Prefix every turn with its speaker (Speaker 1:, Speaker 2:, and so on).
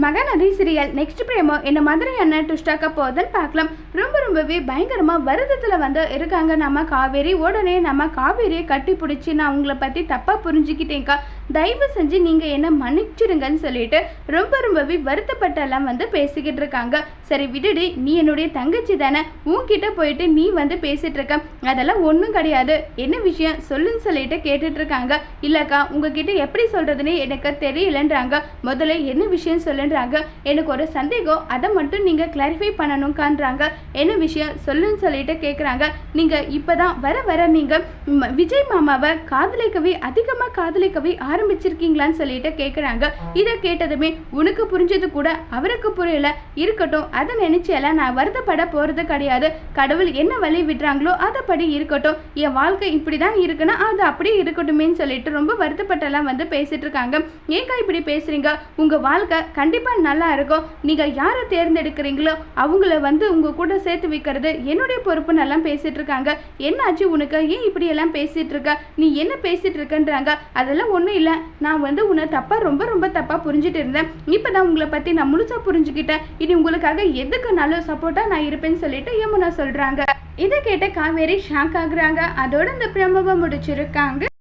Speaker 1: Mahanadi serial next பிரேமோ என்ன மாதிரியான ட்விஸ்டாக்க போகுதுன்னு பார்க்கலாம். ரொம்ப ரொம்பவே பயங்கரமாக வருத்தத்தில் வந்து இருக்காங்க நம்ம காவேரி. உடனே நம்ம காவேரியை கட்டி பிடிச்சி நான் உங்களை பற்றி தப்பாக புரிஞ்சுக்கிட்டேங்க்கா தயவு செஞ்சு நீங்கள் என்ன மன்னிச்சிடுங்கன்னு சொல்லிட்டு ரொம்ப ரொம்பவே வருத்தப்பட்டெல்லாம் வந்து பேசிக்கிட்டு இருக்காங்க. சரி விடுடி நீ என்னுடைய தங்கச்சி தானே. உன்கிட்ட போயிட்டு நீ வந்து பேசிகிட்டு இருக்க. அதெல்லாம் ஒன்றும் கிடையாது. என்ன விஷயம்? சொல்லுன்னு சொல்லிட்டு கேட்டுட்ருக்காங்க இல்லைக்கா உங்ககிட்ட எப்படி சொல்கிறதுன்னு எனக்கு தெரியலன்றாங்க. முதல்ல என்ன விஷயம் சொல்லுன்றாங்க எனக்கு ஒரு சந்தேகம் அதை மட்டும் நீங்கள் கிளாரிஃபை பண்ணணும்கான்றாங்க. என்ன விஷயம்? சொல்லுன்னு சொல்லிட்டு கேட்குறாங்க நீங்கள் இப்போ தான் வர வர நீங்கள் விஜய் மாமாவை காதலிக்கவே அதிகமாக காதலிக்கவே ஆரம்பிச்சிருக்கீங்களான்னு சொல்லிட்டு கேட்குறாங்க இதை கேட்டதுமே உனக்கு புரிஞ்சது கூட அவருக்கு புரியல. இருக்கட்டும் அதை நினைச்செல்லாம் நான் வருத்தப்பட போகிறது கிடையாது. கடவுள் என்ன வழி விடுறாங்களோ அதைப்படி இருக்கட்டும். என் வாழ்க்கை இப்படி தான் இருக்குன்னா அது அப்படியே இருக்கட்டுமேன்னு சொல்லிட்டு ரொம்ப வருத்தப்பட்டெல்லாம் வந்து பேசிட்டு இருக்காங்க. ஏக்கா இப்படி பேசுறீங்க? உங்க வாழ்க்கை கண்டிப்பாக நல்லா இருக்கும். நீங்கள் யாரை தேர்ந்தெடுக்கிறீங்களோ அவங்கள வந்து உங்கள் கூட சேர்த்து வைக்கிறது என்னுடைய பொறுப்புன்னு எல்லாம் பேசிகிட்டு இருக்காங்க. என்னாச்சு உனக்கு? ஏன் இப்படி எல்லாம் இருக்க? நீ என்ன பேசிகிட்டு இருக்கன்றாங்க? அதெல்லாம் ஒன்றும் இல்லை. நான் வந்து உன்னை தப்பாக ரொம்ப ரொம்ப தப்பாக புரிஞ்சுட்டு இருந்தேன். இப்போ தான் உங்களை பற்றி நான் முழுசாக புரிஞ்சுக்கிட்டேன். இனி உங்களுக்காக எதுக்குனாலும் சப்போர்ட்டாக நான் இருப்பேன்னு சொல்லிட்டு யமுனா சொல்கிறாங்க இதை கேட்ட காவேரி ஷாக் ஆகுறாங்க. அதோட இந்த பிரமவை முடிச்சிருக்காங்க.